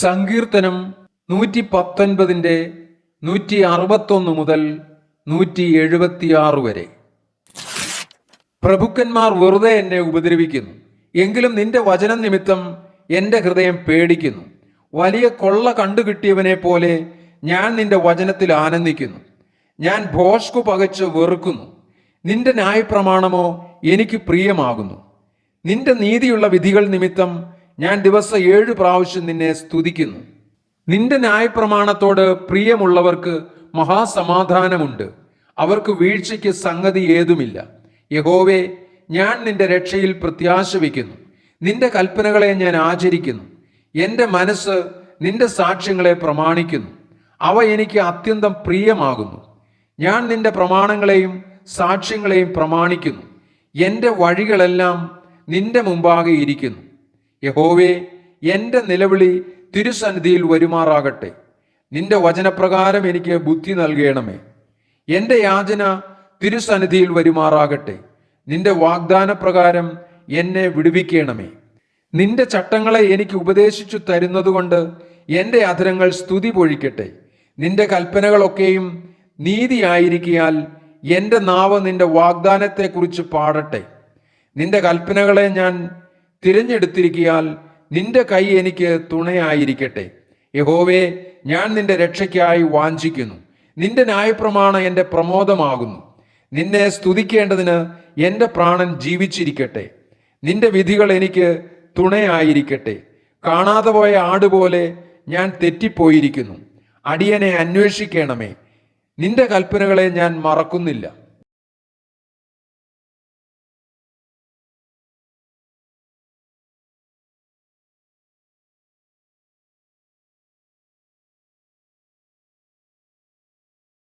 സങ്കീർത്തനം നൂറ്റി പത്തൊൻപതിന്റെ നൂറ്റി അറുപത്തൊന്ന് മുതൽ നൂറ്റി എഴുപത്തിയാറ് വരെ. പ്രഭുക്കന്മാർ വെറുതെ എന്നെ ഉപദ്രവിക്കുന്നു. എങ്കിലും നിന്റെ വചനം നിമിത്തം എന്റെ ഹൃദയം പേടിക്കുന്നു. വലിയ കൊള്ള കണ്ടുകിട്ടിയവനെ പോലെ ഞാൻ നിന്റെ വചനത്തിൽ ആനന്ദിക്കുന്നു. ഞാൻ ഭോഷ്കു പകച്ച് വെറുക്കുന്നു. നിന്റെ ന്യായപ്രമാണമോ എനിക്ക് പ്രിയമാകുന്നു. നിന്റെ നീതിയുള്ള വിധികൾ നിമിത്തം ഞാൻ ദിവസം ഏഴ് പ്രാവശ്യം നിന്നെ സ്തുതിക്കുന്നു. നിന്റെ ന്യായപ്രമാണത്തോട് പ്രിയമുള്ളവർക്ക് മഹാസമാധാനമുണ്ട്. അവർക്ക് വീഴ്ചയ്ക്ക് സംഗതി ഏതുമില്ല. യഹോവേ ഞാൻ നിന്റെ രക്ഷയിൽ പ്രത്യാശ വയ്ക്കുന്നു. നിന്റെ കൽപ്പനകളെ ഞാൻ ആചരിക്കുന്നു. എന്റെ മനസ്സ് നിന്റെ സാക്ഷ്യങ്ങളെ പ്രമാണിക്കുന്നു. അവ എനിക്ക് അത്യന്തം പ്രിയമാകുന്നു. ഞാൻ നിന്റെ പ്രമാണങ്ങളെയും സാക്ഷ്യങ്ങളെയും പ്രമാണിക്കുന്നു. എന്റെ വഴികളെല്ലാം നിന്റെ മുമ്പാകെ ഇരിക്കുന്നു. യഹോവേ എന്റെ നിലവിളി തിരുസന്നിധിയിൽ വരുമാറാകട്ടെ. നിന്റെ വചനപ്രകാരം എനിക്ക് ബുദ്ധി നൽകണമേ. എന്റെ യാചന തിരുസന്നിധിയിൽ വരുമാറാകട്ടെ. നിന്റെ വാഗ്ദാനപ്രകാരം എന്നെ വിടുവിക്കണമേ. നിന്റെ ചട്ടങ്ങളെ എനിക്ക് ഉപദേശിച്ചു തരുന്നതുകൊണ്ട് എന്റെ അധരങ്ങൾ സ്തുതി പൊഴിക്കട്ടെ. നിന്റെ കൽപ്പനകളൊക്കെയും നീതിയായിരിക്കിയാൽ എന്റെ നാവ് നിന്റെ വാഗ്ദാനത്തെക്കുറിച്ച് പാടട്ടെ. നിന്റെ കൽപ്പനകളെ ഞാൻ തിരഞ്ഞെടുത്തിരിക്കിയാൽ നിന്റെ കൈ എനിക്ക് തുണയായിരിക്കട്ടെ. യഹോവേ ഞാൻ നിന്റെ രക്ഷയ്ക്കായി വാഞ്ചിക്കുന്നു. നിന്റെ ന്യായപ്രമാണം എന്റെ പ്രമോദമാകുന്നു. നിന്നെ സ്തുതിക്കേണ്ടതിന് എന്റെ പ്രാണൻ ജീവിച്ചിരിക്കട്ടെ. നിന്റെ വിധികൾ എനിക്ക് തുണയായിരിക്കട്ടെ. കാണാതെ പോയ ആടുപോലെ ഞാൻ തെറ്റിപ്പോയിരിക്കുന്നു. അടിയനെ അന്വേഷിക്കണമേ. നിന്റെ കൽപ്പനകളെ ഞാൻ മറക്കുന്നില്ല.